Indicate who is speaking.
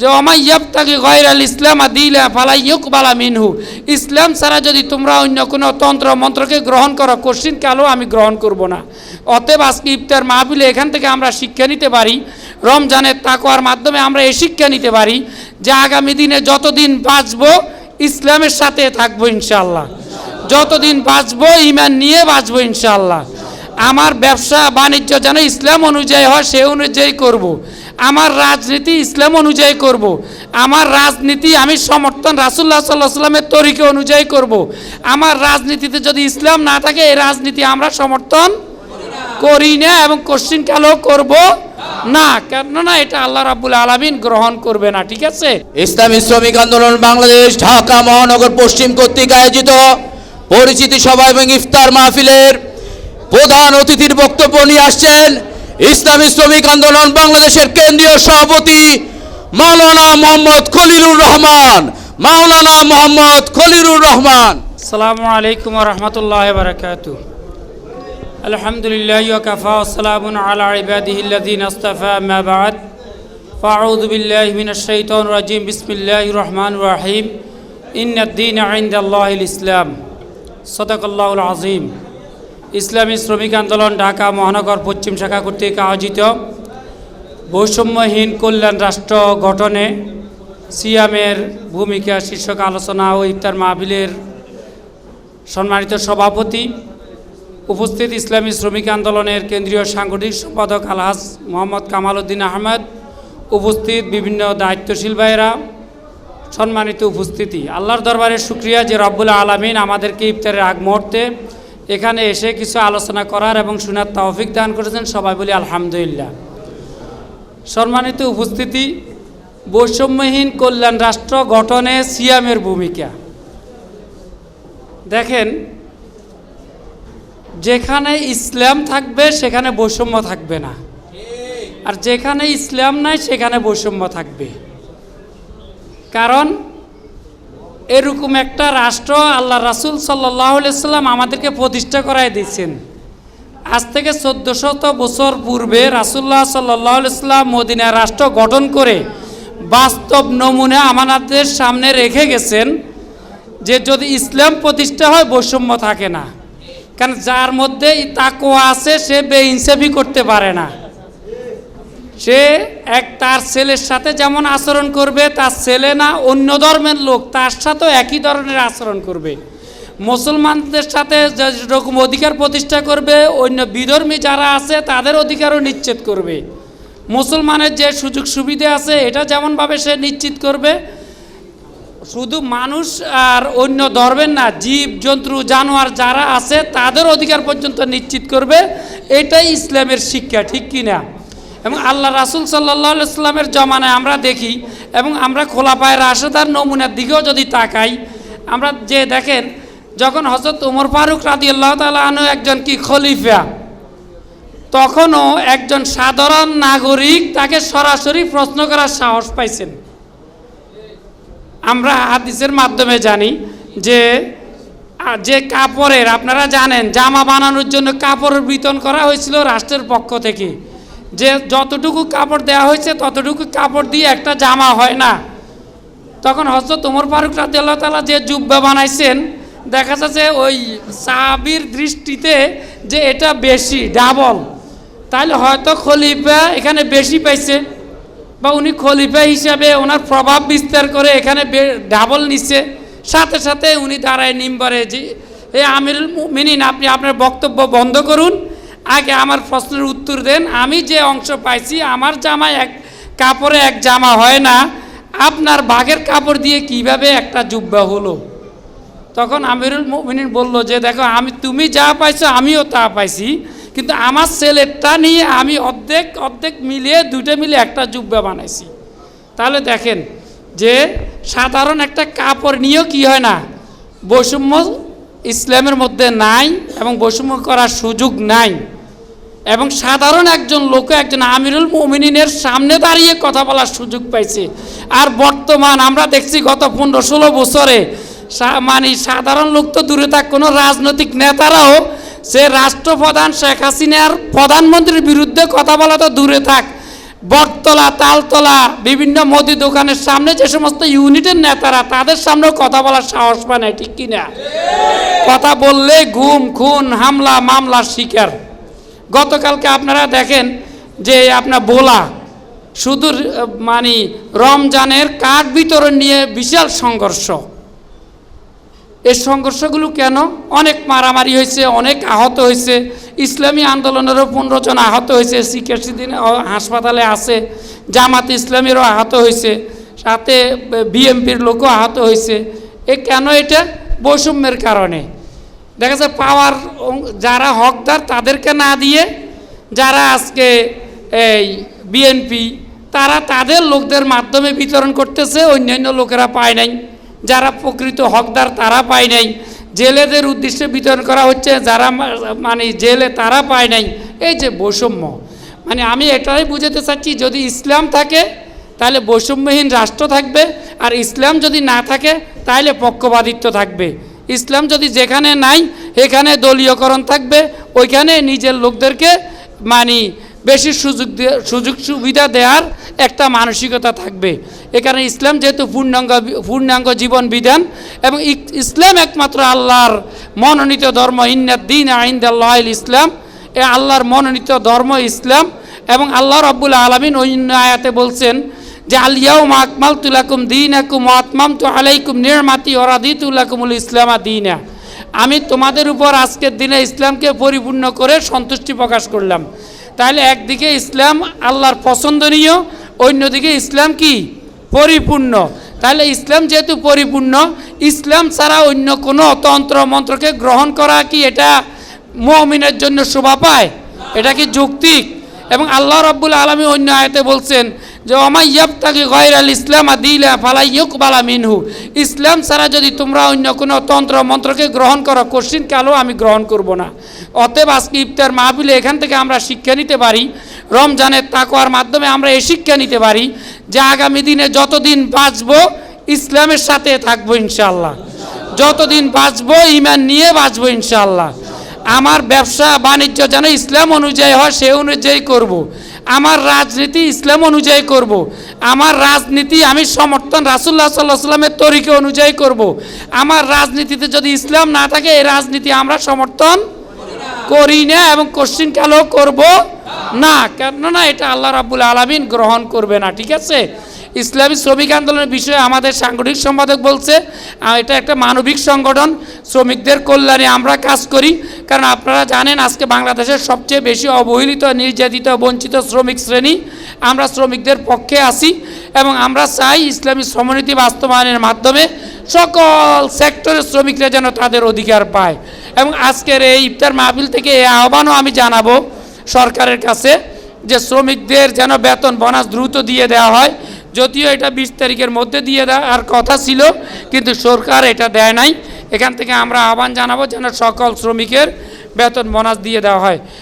Speaker 1: যে অমাইয়াব তাকে গয়রাল ইসলাম দিলা ফালাই বালা মিনহু। ইসলাম ছাড়া যদি তোমরা অন্য কোনো তন্ত্র মন্ত্রকে গ্রহণ করো, কোশ্চিন কালো আমি গ্রহণ করব না। অতএব আজকে ইফতার মাহফিলে এখান থেকে আমরা শিক্ষা নিতে পারি, রমজানের তাকওয়ার মাধ্যমে আমরা এই শিক্ষা নিতে পারি যে আগামী দিনে যতদিন বাঁচবো, ইসলামের সাথে থাকব ইনশাল্লাহ যতদিন বাঁচবো ইমান নিয়ে বাঁচবো ইনশাল্লাহ আমার ব্যবসা বাণিজ্য যেন ইসলাম অনুযায়ী হয়, সে অনুযায়ী করব। আমার রাজনীতি ইসলাম অনুযায়ী করব। আমার রাজনীতি আমি সমর্থন রাসুল্লাহ সাল্লাহ সাল্লামের তরিকে অনুযায়ী করব। আমার রাজনীতিতে যদি ইসলাম না থাকে, এই রাজনীতি আমরা সমর্থন করি না এবং কোশ্চিন কালো করব না কেননা এটা আল্লাহ রাবুল আলমিন গ্রহণ করবে না, ঠিক আছে
Speaker 2: ইসলামী শ্রমিক আন্দোলন বাংলাদেশ, ঢাকা, মহানগর, পশ্চিম কর্তৃক আয়োজিত পরিচিতি সভা এবং ইফতার মাহফিলের প্রধান অতিথির বক্তব্য নিয়ে আসছেন ইসলামী শ্রমিক আন্দোলন বাংলাদেশের কেন্দ্রীয় সভাপতি মাওলানা মোহাম্মদ খলিলুর রহমান। মাওলানা মোহাম্মদ খলিলুর রহমান।
Speaker 1: আসসালামু আলাইকুম রহমতুল্লাহ বারকাত আলহামদুলিল্লাহ ওয়াকাফা ওসালামুন আলা ইবাদিহিল্লাযীনা ইসতাফা আম্মা বা'দ। ফাআউযু বিল্লাহি মিনাশ শাইতানির রাজিম। বিসমিল্লাহির রহমানির রহিম। ইন্নাদ-দীন ইনদাল্লাহিল ইসলাম। সাদাকাল্লাহুল আযীম। ইসলামী শ্রমিক আন্দোলন ঢাকা মহানগর পশ্চিম শাখা কর্তৃক আয়োজিত বৈষম্যহীন কল্যাণ রাষ্ট্র গঠনে সিয়ামের ভূমিকা শীর্ষক আলোচনা ও ইফতার মাহবিলের সম্মানিত সভাপতি। উপস্থিত ইসলামী শ্রমিক আন্দোলনের কেন্দ্রীয় সাংগঠনিক সম্পাদক আলহাজ মোহাম্মদ কামাল উদ্দিন আহমেদ। উপস্থিত বিভিন্ন দায়িত্বশীল ভাইয়েরা, সম্মানিত উপস্থিতি। আল্লাহর দরবারে শুক্রিয়া যে রব্বুল আলমিন আমাদেরকে ইফতারের আগ মুহূর্তে এখানে এসে কিছু আলোচনা করার এবং শোনার তৌফিক দান করেছেন। সবাই বলি আলহামদুলিল্লাহ। সম্মানিত উপস্থিতি, বৈষম্যহীন কল্যাণ রাষ্ট্র গঠনে সিয়ামের ভূমিকা। দেখেন, যেখানে ইসলাম থাকবে, সেখানে বৈষম্য থাকবে না। আর যেখানে ইসলাম নাই, সেখানে বৈষম্য থাকবে। কারণ এরকম একটা রাষ্ট্র আল্লাহ রাসুল সাল্লাহ সাল্লাম আমাদেরকে প্রতিষ্ঠা করাই দিয়েছেন। আজ থেকে চোদ্দশত বছর পূর্বে রাসুল্লাহ সাল্লাহ সাল্লাম মদিনা রাষ্ট্র গঠন করে বাস্তব নমুনা আমাদের সামনে রেখে গেছেন যে যদি ইসলাম প্রতিষ্ঠা হয়, বৈষম্য থাকে না। কারণ যার মধ্যে তাকোয়া আছে, সে বেইনসাফি করতে পারে না। সে এক তার ছেলের সাথে যেমন আচরণ করবে, তার ছেলে না অন্য ধর্মের লোক, তার সাথেও একই ধরনের আচরণ করবে। মুসলমানদের সাথে যেরকম অধিকার প্রতিষ্ঠা করবে, অন্য বিধর্মী যারা আছে, তাদের অধিকারও নিশ্চিত করবে। মুসলমানের যে সুযোগ সুবিধে আছে, এটা যেমনভাবে সে নিশ্চিত করবে, শুধু মানুষ আর অন্য ধর্মের না, জীব, জন্তু, জানোয়ার যারা আছে, তাদের অধিকার পর্যন্ত নিশ্চিত করবে। এটাই ইসলামের শিক্ষা, ঠিক কি না এবং আল্লাহ রাসুল সাল্লাহ ইসলামের জমানায় আমরা দেখি এবং আমরা খোলা পায়ে রাশেদার নমুনার দিকেও যদি তাকাই, আমরা যে দেখেন যখন হজরত উমর ফারুক রাদি আল্লাহ তালা একজন কি খলিফা, তখনও একজন সাধারণ নাগরিক তাকে সরাসরি প্রশ্ন করার সাহস পাইছেন। আমরা হাদিসের মাধ্যমে জানি যে যে কাপড়ের, আপনারা জানেন, জামা বানানোর জন্য কাপড়ের বিতরণ করা হয়েছিল রাষ্ট্রের পক্ষ থেকে। যে যতটুকু কাপড় দেওয়া হয়েছে, ততটুকু কাপড় দিয়ে একটা জামা হয় না। তখন হজরত ওমর ফারুক রাজি আল্লাহ তালা যে জুব্বা বানাইছেন, দেখা যাচ্ছে ওই সাবির দৃষ্টিতে যে এটা বেশি, ডাবল। তাহলে হয়তো খলিফা এখানে বেশি পাইছে বা উনি খলিফা হিসাবে ওনার প্রভাব বিস্তার করে এখানে ডাবল নিচ্ছে সাথে সাথে উনি দাঁড়ায় নিম্বরে যে, এ আমিরুল মিনিন আপনি আপনার বক্তব্য বন্ধ করুন আগে আমার প্রশ্নের উত্তর দেন। আমি যে অংশ পাইছি, আমার জামায় এক কাপড়ে এক জামা হয় না। আপনার বাঘের কাপড় দিয়ে কীভাবে একটা জুব্বা হলো? তখন আমিরুল মিনিন বলল যে, দেখো, আমি, তুমি যা পাইছো, আমিও তা পাইছি। কিন্তু আমার ছেলেরটা নিয়ে আমি অর্ধেক অর্ধেক মিলিয়ে দুটো মিলে একটা জুব্বা বানাইছি। তাহলে দেখেন যে, সাধারণ একটা কাপড় নিয়েও কি হয় না? বৈষম্য ইসলামের মধ্যে নাই এবং বৈষম্য করার সুযোগ নাই। এবং সাধারণ একজন লোক একজন আমিরুল মুমিনিনের সামনে দাঁড়িয়ে কথা বলার সুযোগ পাইছে। আর বর্তমান আমরা দেখছি গত পনেরো ষোলো বছরে মানে সাধারণ লোক তো দূরে থাক, কোনো রাজনৈতিক নেতারাও সে রাষ্ট্রপ্রধান শেখ হাসিনার প্রধানমন্ত্রীর বিরুদ্ধে কথা বলা তো দূরে থাক। বটতলা, তালতলা, বিভিন্ন মুদি দোকানের সামনে যে সমস্ত ইউনিটের নেতারা, তাদের সামনেও কথা বলার সাহস পায় না ঠিক কিনা? কথা বললে ঘুম খুন, হামলা, মামলার শিকার। গতকালকে আপনারা দেখেন যে আপনার বোলা শুধু মানে রমজানের কাঠ বিতরণ নিয়ে বিশাল সংঘর্ষ। এই সংঘর্ষগুলো কেন? অনেক মারামারি হয়েছে, অনেক আহত হয়েছে। ইসলামী আন্দোলনেরও পনেরো জন আহত হয়েছে সিকেসি দিন হাসপাতালে আছে, জামাত ইসলামেরও আহত হয়েছে, সাথে বিএমপির লোকও আহত হয়েছে। এ কেন এটা? বৈষম্যের কারণে। দেখা যায় পাওয়ার যারা হকদার তাদেরকে না দিয়ে যারা আজকে এই বিএনপি, তারা তাদের লোকদের মাধ্যমে বিতরণ করতেছে, অন্যান্য লোকেরা পায় নাই। যারা প্রকৃত হকদার তারা পায় নাই। জেলেদের উদ্দেশ্যে বিতরণ করা হচ্ছে, যারা মানে জেলে তারা পায় নাই। এই যে বৈষম্য। মানে আমি এটাই বুঝাতে চাচ্ছি, যদি ইসলাম থাকে, তাহলে বৈষম্যহীন রাষ্ট্র থাকবে, আর ইসলাম যদি না থাকে, তাহলে পক্ষপাতিত্ব থাকবে। ইসলাম যদি যেখানে নাই, এখানে দলীয়করণ থাকবে, ওইখানে নিজের লোকদেরকে মানি বেশি সুযোগ সুযোগ সুবিধা দেওয়ার একটা মানসিকতা থাকবে। এখানে ইসলাম যেহেতু পূর্ণাঙ্গ পূর্ণাঙ্গ জীবন বিধান এবং ইসলাম একমাত্র আল্লাহর মনোনীত ধর্ম ইন্নাদ্দিন আইন্দাল্লাহ ইসলাম। এ আল্লাহর মনোনীত ধর্ম ইসলাম এবং আল্লাহ রব্বুল আলমিন অন্য আয়াতে বলছেন যে আলিয়াও আকমাল তুলাকুম দিন আকুম আতমাম তু আলাইকুম নির্মাতি ওরাদি তুলাকুমুল ইসলামা দিনা। আমি তোমাদের উপর আজকের দিনে ইসলামকে পরিপূর্ণ করে সন্তুষ্টি প্রকাশ করলাম। তাহলে একদিকে ইসলাম আল্লাহর পছন্দনীয়, অন্যদিকে ইসলাম কি? পরিপূর্ণ। তাহলে ইসলাম যেহেতু পরিপূর্ণ, ইসলাম ছাড়া অন্য কোনো তন্ত্র মন্ত্রকে গ্রহণ করা কি এটা মমিনের জন্য শোভা পায়? এটা কি যৌক্তিক? এবং আল্লাহ রব্বুল আলমী অন্য আয়তে বলছেন যে অমাইয়াব তাকে গয়ের আল ইসলাম দিলা ফালাইয়ুক বালা মিনহু। ইসলাম ছাড়া যদি তোমরা অন্য কোনো তন্ত্র মন্ত্রকে গ্রহণ করো, কোশ্চিন কালো আমি গ্রহণ করব না। অতএব আজকে ইফতার মাহবিলে এখান থেকে আমরা শিক্ষা নিতে পারি, রমজানের তাকোয়ার মাধ্যমে আমরা এই শিক্ষা নিতে পারি যে আগামী দিনে যতদিন বাঁচবো, ইসলামের সাথে থাকব ইনশাল্লাহ যতদিন বাঁচবো ইমান নিয়ে বাঁচবো ইনশাল্লাহ আমার ব্যবসা বাণিজ্য যেন ইসলাম অনুযায়ী হয়, সে অনুযায়ী করব। আমার রাজনীতি ইসলাম অনুযায়ী করব। আমার রাজনীতি আমি সমর্থন রাসুল্লাহ সাল্লাহ সাল্লামের তরিকে অনুযায়ী করব। আমার রাজনীতিতে যদি ইসলাম না থাকে, এই রাজনীতি আমরা সমর্থন করি না এবং কোশ্চিন কালও করব না কেননা এটা আল্লাহ রাবুল আলমিন গ্রহণ করবে না, ঠিক আছে ইসলামী শ্রমিক আন্দোলনের বিষয়ে আমাদের সাংগঠনিক সম্পাদক বলছে এটা একটা মানবিক সংগঠন, শ্রমিকদের কল্যাণে আমরা কাজ করি। কারণ আপনারা জানেন আজকে বাংলাদেশের সবচেয়ে বেশি অবহেলিত, নির্যাতিত, বঞ্চিত শ্রমিক শ্রেণি। আমরা শ্রমিকদের পক্ষে আসি এবং আমরা চাই ইসলামী শ্রমনীতি বাস্তবায়নের মাধ্যমে সকল সেক্টরের শ্রমিকরা যেন তাদের অধিকার পায়। এবং আজকের এই ইফতার মাহফিল থেকে এই আহ্বানও আমি জানাব সরকারের কাছে যে শ্রমিকদের যেন বেতন বোনাস দ্রুত দিয়ে দেওয়া হয়। যদিও এটা বিশ তারিখের মধ্যে দিয়ে দেওয়ার কথা ছিল, কিন্তু সরকার এটা দেয় নাই। এখান থেকে আমরা আহ্বান জানাব যেন সকল শ্রমিকের বেতন বোনাস দিয়ে দেওয়া হয়।